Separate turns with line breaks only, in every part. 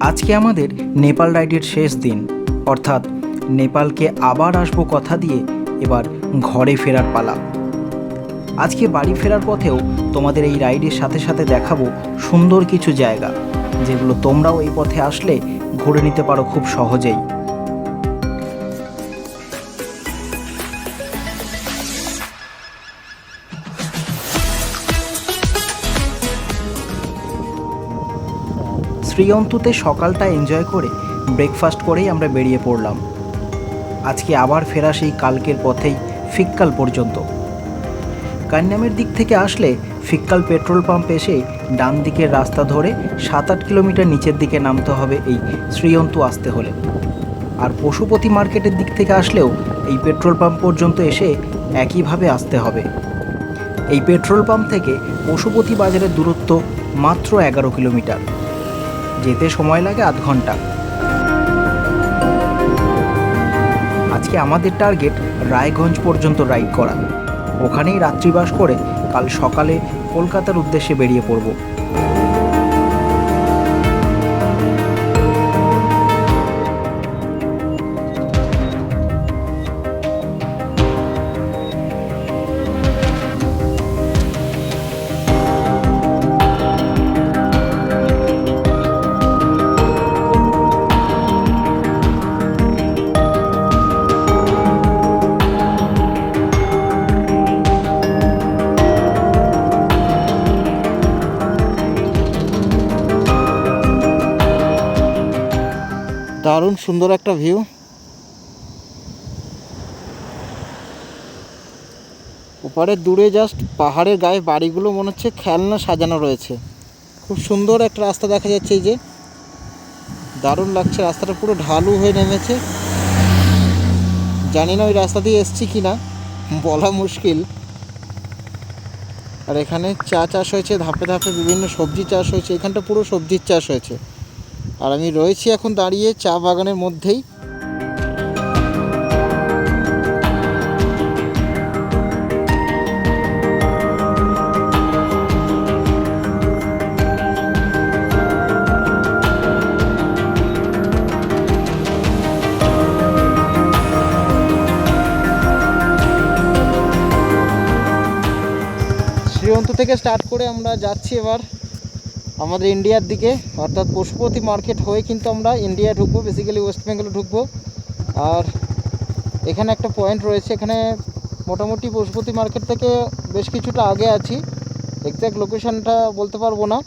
আজকে আমাদের নেপাল রাইডের শেষ দিন। অর্থাৎ নেপালকে আবার আসব কথা দিয়ে এবার ঘরে ফেরার পালা। আজকে বাড়ি ফেরার পথেও তোমাদের এই রাইডের সাথে সাথে দেখাবো সুন্দর কিছু জায়গা, যেগুলো তোমরাও এই পথে আসলে ঘুরে নিতে পারো খুব সহজেই। শ্রীঅন্তুতে সকালটা এনজয় করে ব্রেকফাস্ট করেই আমরা বেরিয়ে পড়লাম। আজকে আবার ফেরা সেই কালকের পথেই ফিক্কাল পর্যন্ত। কান্যামের দিক থেকে আসলে ফিক্কাল পেট্রোল পাম্প এসে ডান দিকের রাস্তা ধরে সাত আট কিলোমিটার নিচের দিকে নামতে হবে এই শ্রীয়ন্তু আসতে হলে। আর পশুপতি মার্কেটের দিক থেকে আসলেও এই পেট্রোল পাম্প পর্যন্ত এসে একইভাবে আসতে হবে। এই পেট্রোল পাম্প থেকে পশুপতি বাজারের দূরত্ব মাত্র এগারো কিলোমিটার। যেতে সময় লাগে আধ ঘণ্টা। আজকে আমাদের টার্গেট রায়গঞ্জ পর্যন্ত রাইড করা। ওখানেই রাত্রিবাস করে কাল সকালে কলকাতার উদ্দেশ্যে বেরিয়ে পড়ব।
দারুণ সুন্দর একটা ভিউ। ওপারে দূরে জাস্ট পাহাড়ের গায়ে বাড়িগুলো মনে হচ্ছে খেলনা সাজানো রয়েছে। খুব সুন্দর একটা রাস্তা দেখা যাচ্ছে যে। দারুণ লাগছে, রাস্তাটা পুরো ঢালু হয়ে নেমেছে। জানি না ওই রাস্তা দিয়ে এসছি কি না বলা মুশকিল। আর এখানে চা চাষ হয়েছে, ধাপে ধাপে বিভিন্ন সবজি চাষ হয়েছে, এখানটা পুরো সবজির চাষ হয়েছে। আর আমি রয়েছি এখন দাঁড়িয়ে চা বাগানের মধ্যেই। থেকে স্টার্ট করে আমরা যাচ্ছি এবার। আমাদের ইন্ডিয়ার দিকে, অর্থাৎ পশুপতি মার্কেট হয়ে কিন্তু আমরা ইন্ডিয়া ঢুকবো বেসিক্যালি ওয়েস্ট বেঙ্গলে ঢুকবো। আর এখানে একটা পয়েন্ট রয়েছে, এখানে মোটামুটি পশুপতি মার্কেট থেকে বেশ কিছুটা আগে আছি। এক্স্যাক্ট লোকেশনটা বলতে পারব না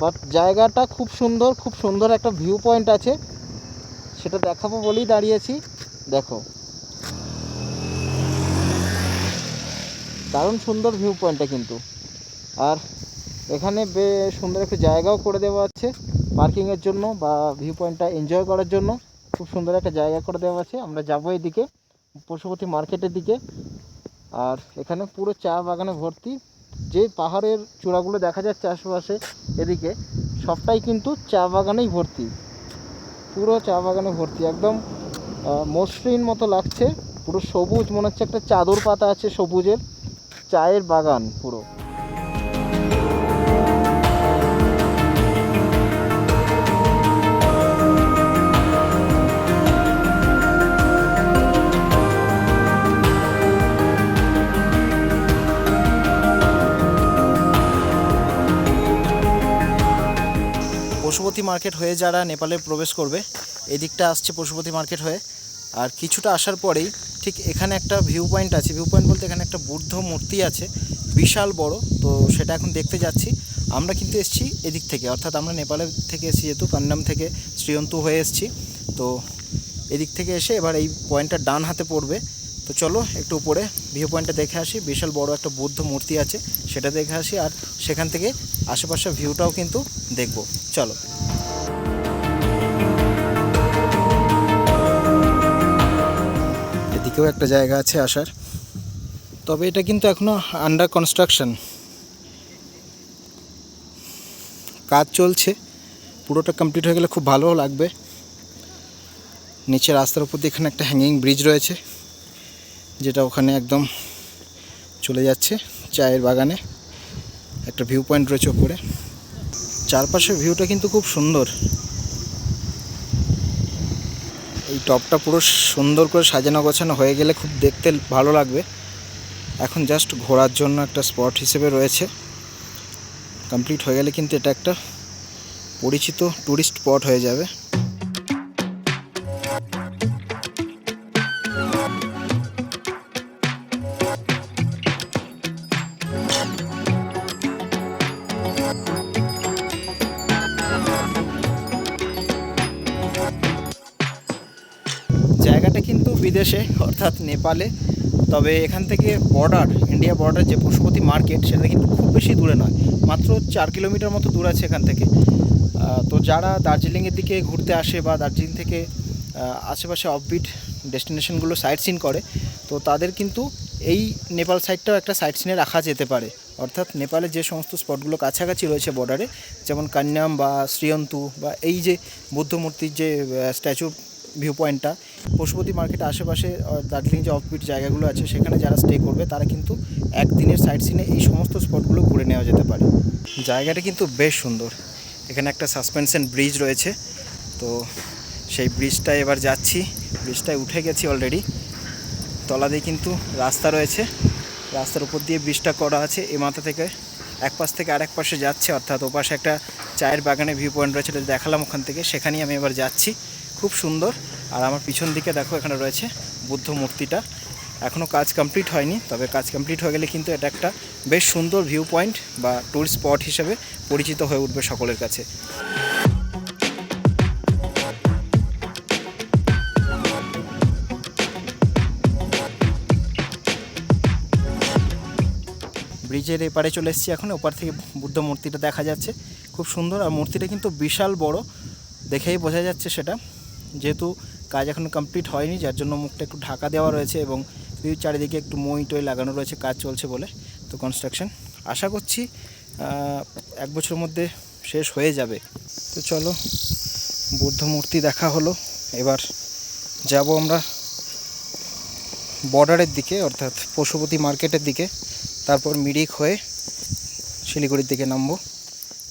বাট জায়গাটা খুব সুন্দর খুব সুন্দর একটা ভিউ পয়েন্ট আছে। সেটা দেখাবো বলেই দাঁড়িয়েছি। দেখো। দারুণ সুন্দর ভিউ পয়েন্টটা কিন্তু। আর এখানে বেশ সুন্দর একটা জায়গাও করে দেওয়া আছে পার্কিংয়ের জন্য বা ভিউ পয়েন্টটা এনজয় করার জন্য। খুব সুন্দর একটা জায়গা করে দেওয়া আছে। আমরা যাব এদিকে, পশুপতি মার্কেটের দিকে। আর এখানে পুরো চা বাগানে ভর্তি। যে পাহাড়ের চূড়াগুলো দেখা যাচ্ছে আশেপাশে এদিকে, সবটাই কিন্তু চা বাগানেই ভর্তি। পুরো চা বাগানে ভর্তি। একদম মসৃণ মতো লাগছে। পুরো সবুজ মনে হচ্ছে একটা চাদর পাতা আছে সবুজের। চায়ের বাগান পুরো।
পশুপতি মার্কেট হয়ে যারা নেপালে প্রবেশ করবে, এদিকটা আসছে পশুপতি মার্কেট হয়ে। আর কিছুটা আসার পরেই ঠিক এখানে একটা ভিউ পয়েন্ট আছে। ভিউ পয়েন্ট বলতে এখানে একটা বুদ্ধ মূর্তি আছে, বিশাল বড়। তো সেটা এখন দেখতে যাচ্ছি। আমরা কিন্তু এসেছি এদিক থেকে, অর্থাৎ আমরা নেপালের থেকে এসেছি যেহেতু, কান্নাম থেকে শ্রীয়ন্তু হয়ে এসেছি। তো এদিক থেকে এসে এবার এই পয়েন্টটা ডান হাতে পড়বে। তো চলো একটু উপরে ভিউ পয়েন্টটা দেখে আসি। বিশাল বড় একটা বুদ্ধ মূর্তি আছে, সেটা দেখে আসি আর সেখান থেকে আশেপাশের ভিউটাও কিন্তু দেখব। চলো। এদিকেও একটা জায়গা আছে আসার। তবে এটা কিন্তু এখনও আন্ডার কনস্ট্রাকশন কাজ চলছে, পুরোটা কমপ্লিট হয়ে গেলে খুব ভালো লাগবে। নিচে রাস্তার উপর দিয়ে এখানে একটা হ্যাঙ্গিং ব্রিজ রয়েছে। যেটা ওখানে একদম চলে যাচ্ছে চায়ের বাগানে। একটা ভিউ পয়েন্ট রয়েছে ওপরে। চারপাশের ভিউটা কিন্তু খুব সুন্দর। এই টপটা পুরো সুন্দর করে সাজানো গোছানো হয়ে গেলে খুব দেখতে ভালো লাগবে। এখন জাস্ট ঘোরার জন্য একটা স্পট হিসেবে রয়েছে। কমপ্লিট হয়ে গেলে কিন্তু এটা একটা পরিচিত ট্যুরিস্ট স্পট হয়ে যাবে। বিদেশে, অর্থাৎ নেপালে। তবে এখান থেকে বর্ডার ইন্ডিয়া বর্ডার যে পশুপতি মার্কেট সেটা কিন্তু খুব বেশি দূরে নয়। মাত্র চার কিলোমিটার মতো দূর আছে এখান থেকে। তো যারা দার্জিলিংয়ের দিকে ঘুরতে আসে বা দার্জিলিং থেকে আশেপাশে অফবিট ডেস্টিনেশনগুলো সাইট সিন করে, তো তাদের কিন্তু এই নেপাল সাইডটাও একটা সাইট সিনে রাখা যেতে পারে। অর্থাৎ নেপালে যে সমস্ত স্পটগুলো কাছাকাছি রয়েছে বর্ডারে যেমন কান্যাম বা শ্রীয়ন্তু বা এই যে বুদ্ধ মূর্তির যে স্ট্যাচু ভিউ পয়েন্টটা। পশুপতি মার্কেট আশেপাশে দার্জিলিং যে অফবিট জায়গাগুলো আছে, সেখানে যারা স্টে করবে, তারা কিন্তু একদিনের সাইট সিনে এই সমস্ত স্পটগুলো ঘুরে নেওয়া যেতে পারে। জায়গাটা কিন্তু বেশ সুন্দর। এখানে একটা সাসপেনশন ব্রিজ রয়েছে। তো সেই ব্রিজটায় এবার যাচ্ছি। ব্রিজটায় উঠে গেছি অলরেডি তলা দিয়ে কিন্তু রাস্তা রয়েছে। রাস্তার উপর দিয়ে ব্রিজটা করা আছে। এ মাথা থেকে এক পাশ থেকে আরেক পাশে যাচ্ছে। অর্থাৎ ওপাশে একটা চায়ের বাগানে ভিউ পয়েন্ট রয়েছে দেখালাম ওখান থেকে। সেখানেই আমি এবার যাচ্ছি। খুব সুন্দর। আর আমার পিছন দিকে দেখো এখানে রয়েছে বুদ্ধ মূর্তিটা। এখনও কাজ কমপ্লিট হয়নি, তবে কাজ কমপ্লিট হয়ে গেলে কিন্তু এটা একটা বেশ সুন্দর ভিউ পয়েন্ট বা ট্যুরিস্ট স্পট হিসেবে পরিচিত হয়ে উঠবে সকলের কাছে। ব্রিজের এপারে চলে এসেছি এখন, ওপার থেকে বুদ্ধ মূর্তিটা দেখা যাচ্ছে। খুব সুন্দর, আর মূর্তিটা কিন্তু বিশাল বড়, দেখেই বোঝা যাচ্ছে সেটা। যেহেতু কাজ এখনও কমপ্লিট হয়নি, যার জন্য মুখটা একটু ঢাকা দেওয়া রয়েছে এবং চারিদিকে একটু মই টই লাগানো রয়েছে, কাজ চলছে বলে। তো কনস্ট্রাকশন আশা করছি এক বছরের মধ্যে শেষ হয়ে যাবে। তো চলো, বুদ্ধ মূর্তি দেখা হলো। এবার যাব আমরা বর্ডারের দিকে, অর্থাৎ পশুপতি মার্কেটের দিকে। তারপর মিরিক হয়ে শিলিগুড়ির দিকে নামবো।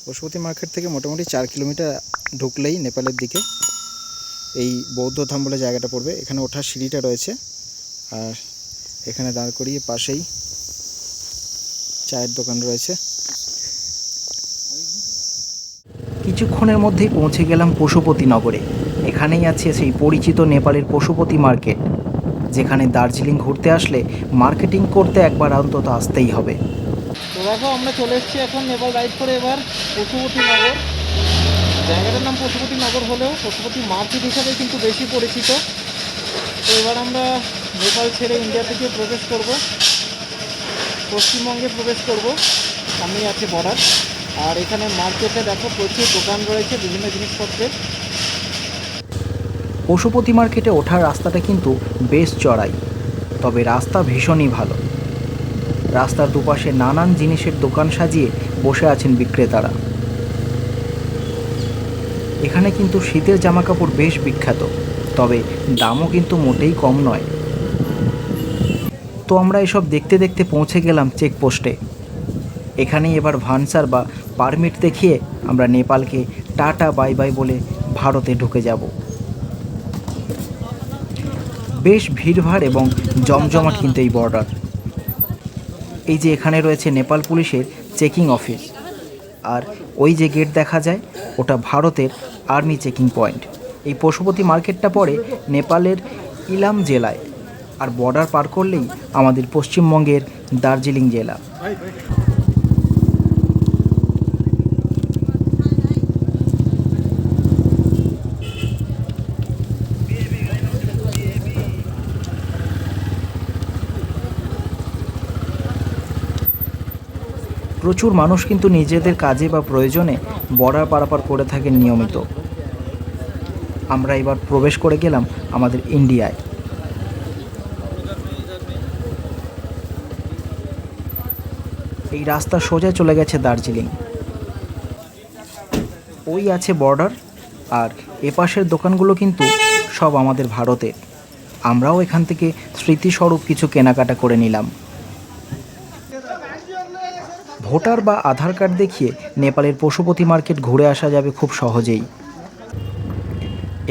পশুপতি মার্কেট থেকে মোটামুটি চার কিলোমিটার ঢুকলেই নেপালের দিকে। এই বৌদ্ধ ধাম বলে জায়গাটা পড়বে। এখানে ওঠার সিঁড়িটা রয়েছে। আর এখানে দাঁড় করিয়ে পাশেই চায়ের দোকান রয়েছে।
কিছুক্ষণের মধ্যেই পৌঁছে গেলাম পশুপতি নগরে। এখানেই আছে সেই পরিচিত নেপালের পশুপতি মার্কেট। যেখানে দার্জিলিং ঘুরতে আসলে মার্কেটিং করতে একবার অন্তত আসতেই হবে।
তো দেখো আমরা চলে এসেছি এখন নেপাল রাইড করে এবার পশুপতি নগর। জায়গাটার নাম পশুপতি নগর হলেও পশুপতি মার্কেট হিসাবে কিন্তু বেশি পরিচিত। তো এবার আমরা নেপাল ছেড়ে ইন্ডিয়া থেকে প্রবেশ করব। পশ্চিমবঙ্গে প্রবেশ করব। সামনেই আছে বর্ডার আর এখানে মার্কেটে দেখো প্রচুর দোকান রয়েছে, বিভিন্ন জিনিসপত্রের
পশুপতি মার্কেটে ওঠার রাস্তাটা কিন্তু বেশ চড়াই, তবে রাস্তা ভীষণই ভালো। রাস্তার দুপাশে নানান জিনিসের দোকান সাজিয়ে বসে আছেন বিক্রেতারা। এখানে কিন্তু শীতের জামাকাপড় বেশ বিখ্যাত, তবে দামও কিন্তু মোটেই কম নয়। তো আমরা এসব দেখতে দেখতে পৌঁছে গেলাম চেকপোস্টে। এখানেই এবার ভানসার বা পারমিট দেখিয়ে আমরা নেপালকে টাটা, বাই বাই বলে ভারতে ঢুকে যাব। বেশ ভিড়ভাড় এবং জমজমাট কিন্তু এই বর্ডার। এই যে এখানে রয়েছে নেপাল পুলিশের চেকিং অফিস। আর ওই যে গেট দেখা যায়, ওটা ভারতের আর্মি চেকিং পয়েন্ট এই পশুপতি মার্কেটটা পড়ে নেপালের ইলাম জেলায়। আর বর্ডার পার করলেই আমাদের পশ্চিমবঙ্গের দার্জিলিং জেলা। প্রচুর মানুষ কিন্তু নিজেদের কাজে বা প্রয়োজনে বর্ডার পারাপার করে থাকেন নিয়মিত। আমরা এবার প্রবেশ করে গেলাম আমাদের ইন্ডিয়ায়। এই রাস্তা সোজা চলে গেছে দার্জিলিং। ওই আছে বর্ডার, আর এপাশের দোকানগুলো কিন্তু সব আমাদের ভারতের। আমরাও এখান থেকে স্মৃতিস্বরূপ কিছু কেনাকাটা করে নিলাম। ভোটার বা আধার কার্ড দেখিয়ে নেপালের পশুপতি মার্কেট ঘুরে আসা যাবে খুব সহজেই।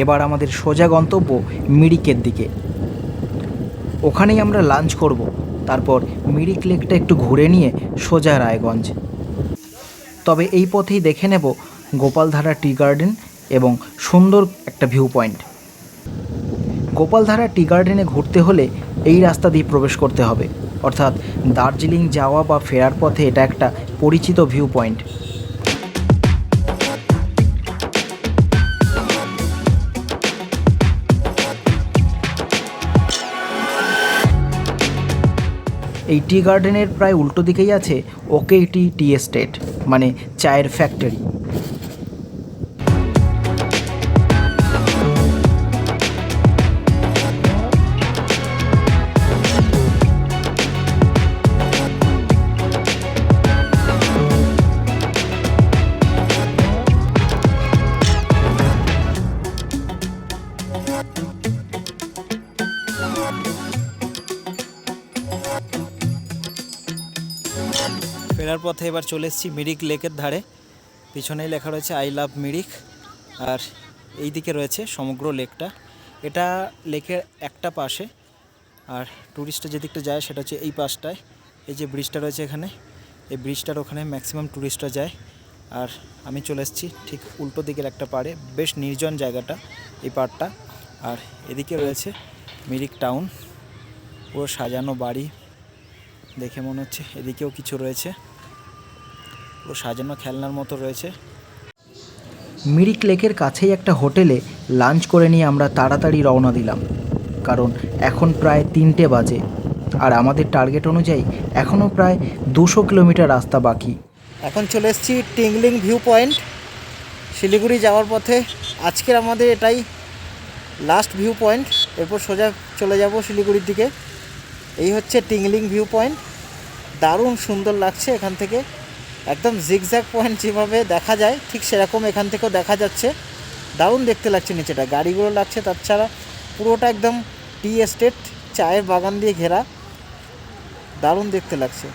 এবার আমাদের সোজা গন্তব্য মিরিকের দিকে। ওখানেই আমরা লাঞ্চ করব, তারপর মিরিক লেকটা একটু ঘুরে নিয়ে সোজা রায়গঞ্জ। তবে এই পথেই দেখে নেব গোপালধারা টি গার্ডেন এবং সুন্দর একটা ভিউ পয়েন্ট। গোপালধারা টি গার্ডেনে ঘুরতে হলে এই রাস্তা দিয়ে প্রবেশ করতে হবে। অর্থাৎ দার্জিলিং যাওয়া বা ফেরার পথে এটা একটা পরিচিত ভিউ পয়েন্ট এই টি গার্ডেনের প্রায় উল্টো দিকেই আছে ওকে টি টি এস্টেট মানে চায়ের ফ্যাক্টরি
পথে এবার চলে এসেছি মিরিক লেকের ধারে। পিছনেই লেখা রয়েছে, আই লাভ মিরিক। আর এই দিকে রয়েছে সমগ্র লেকটা। এটা লেকের একটা পাশে। আর ট্যুরিস্টরা যেদিকটা যায় সেটা হচ্ছে এই পাশটায়। এই যে ব্রিজটা রয়েছে এখানে, এই ব্রিজটার ওখানে ম্যাক্সিমাম ট্যুরিস্টরা যায়। আর আমি চলে এসেছি ঠিক উল্টো দিকের একটা পাড়ে, বেশ নির্জন জায়গাটা এই পাড়টা। আর এদিকে রয়েছে মিরিক টাউন, পুরো সাজানো বাড়ি দেখে মনে হচ্ছে। এদিকেও কিছু রয়েছে। পুরো সাজানো খেলনার মতো রয়েছে।
মিরিক লেকের কাছেই একটা হোটেলে লাঞ্চ করে নিয়ে আমরা তাড়াতাড়ি রওনা দিলাম। কারণ এখন প্রায় তিনটে বাজে আর আমাদের টার্গেট অনুযায়ী এখনও প্রায় দুশো কিলোমিটার রাস্তা বাকি।
এখন চলে এসেছি টিংলিং ভিউ পয়েন্ট। শিলিগুড়ি যাওয়ার পথে আজকের আমাদের এটাই লাস্ট ভিউ পয়েন্ট এরপর সোজা চলে যাব শিলিগুড়ির দিকে। এই হচ্ছে টিংলিং ভিউ পয়েন্ট দারুণ সুন্দর লাগছে এখান থেকে। একদম জিগজ্যাগ পয়েন্ট যেভাবে দেখা যায়, ঠিক সেরকম এখান থেকেও দেখা যাচ্ছে। দারুণ দেখতে লাগছে নিচেটা। গাড়িগুলো লাগছে তাছাড়া পুরোটা একদম টি এস্টেট চায়ের বাগান দিয়ে ঘেরা। দারুণ দেখতে লাগছে।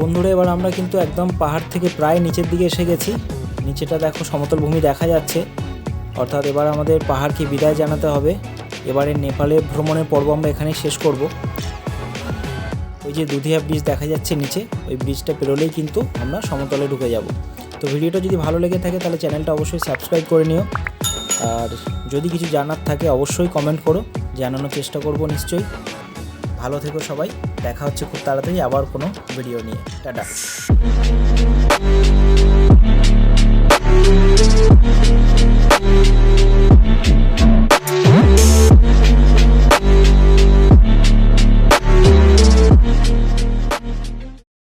বন্ধুরা, এবার আমরা কিন্তু একদম পাহাড় থেকে প্রায় নিচের দিকে এসে গেছি। নিচেটা দেখো সমতল ভূমি দেখা যাচ্ছে। অর্থাৎ এবার আমাদের পাহাড়কে বিদায় জানাতে হবে। এবারে নেপালে ভ্রমণের পর্ব আমরা এখানেই শেষ করব। ওই যে দুধিয়া ব্রিজ দেখা যাচ্ছে নিচে, ওই ব্রিজটা পেরোলেই কিন্তু আমরা সমতলে ঢুকে যাব। তো ভিডিওটা যদি ভালো লেগে থাকে, তাহলে চ্যানেলটা অবশ্যই সাবস্ক্রাইব করে নিও। আর যদি কিছু জানার থাকে, অবশ্যই কমেন্ট করো। জানানোর চেষ্টা করব নিশ্চয়ই। ভালো থেকো সবাই। দেখা হচ্ছে খুব তাড়াতাড়ি আবার কোনো ভিডিও নিয়ে। টাটা।